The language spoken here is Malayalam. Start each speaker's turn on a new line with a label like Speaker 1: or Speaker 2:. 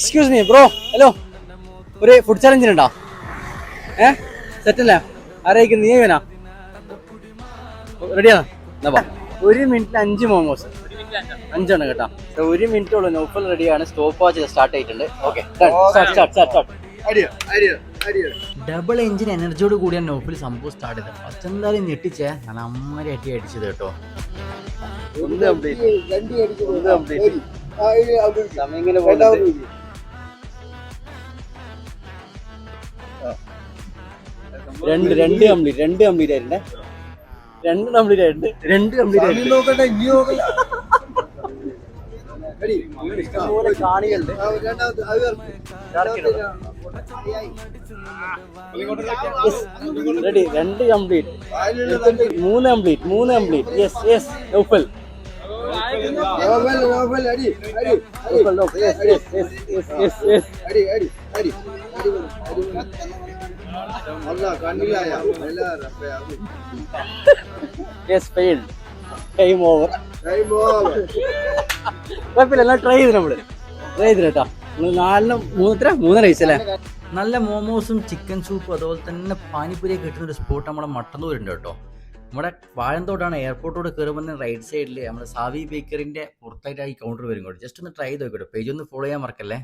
Speaker 1: എക്സ്ക്യൂസ് മീ ബ്രോ ഹലോ ഒരു ഫുഡ് ചലഞ്ചിനുണ്ടോ ഏ? സെറ്റല്ലേ ആരായിരിക്കും? നീ വേനാ റെഡിയാ എന്നാ. ഒരു മിനിറ്റിൽ അഞ്ച് മോമോസ് അഞ്ചെണ്ണം കേട്ടോ. ഒരു മിനിറ്റ് ഉള്ളൂ. നോഫൽ റെഡിയാണ് സ്റ്റോപ്പ് വാച്ച് സ്റ്റാർട്ട് ആയിട്ടുണ്ട്. ഓക്കെ ഡബിൾ എഞ്ചിൻ എനർജിയോട് കൂടിയാണ് നോഫിൽ സംഭവം സ്റ്റാർട്ട് ചെയ്തത്. ഫസ്റ്റ് എന്തായാലും ഞെട്ടിച്ചേ. ഞാൻ അമ്മരെ അടി അടിച്ചത് കേട്ടോ. സമയം ഇങ്ങനെ പോകുന്നുണ്ട്. രണ്ട് രണ്ട് കംപ്ലീറ്റ് രണ്ട് കംപ്ലീറ്റ് ആയിട്ടുണ്ട്. രണ്ട് കംപ്ലീറ്റ് ആയിട്ടുണ്ട്. രണ്ട് കംപ്ലീറ്റ് ആയിട്ടുണ്ട്.
Speaker 2: നോക്കട്ടെ ഇനി നോക്കല്ല
Speaker 1: ഇഷ്ടംപോലെ കാണികളുണ്ട്. റെഡി രണ്ട് കംപ്ലീറ്റ്. മൂന്ന് കംപ്ലീറ്റ് മൂന്ന് complete. Yes yes Naufal Naufal Naufal yes
Speaker 2: എല്ലാവരും
Speaker 1: ടൈം ഓവർ
Speaker 2: ടൈം ഓവർ
Speaker 1: കുഴപ്പമില്ല എന്നാൽ ട്രൈ ചെയ്ത് നമ്മൾ. ട്രൈ ചെയ്തു കേട്ടോ. നമ്മൾ നാലിനും മൂന്നര മൂന്നര വയസ്സല്ലേ നല്ല മോമോസും ചിക്കൻ സൂപ്പും അതുപോലെ തന്നെ പാനിപ്പൂരി കിട്ടുന്ന ഒരു സ്പോട്ട് നമ്മുടെ മട്ടന്നൂരുണ്ട് കേട്ടോ. നമ്മുടെ വാഴന്തോട്ടാണ് എയർപോർട്ടോട് കയറുമ്പോൾ റൈറ്റ് സൈഡിൽ നമ്മുടെ സാവി ബേക്കറിന്റെ പുറത്തായിട്ട് ഈ കൗണ്ടർ വരും കേട്ടോ ജസ്റ്റ് ഒന്ന് ട്രൈ ചെയ്ത് നോക്കട്ടോ പേജ് ഒന്ന് ഫോളോ ചെയ്യാൻ മറക്കല്ലേ?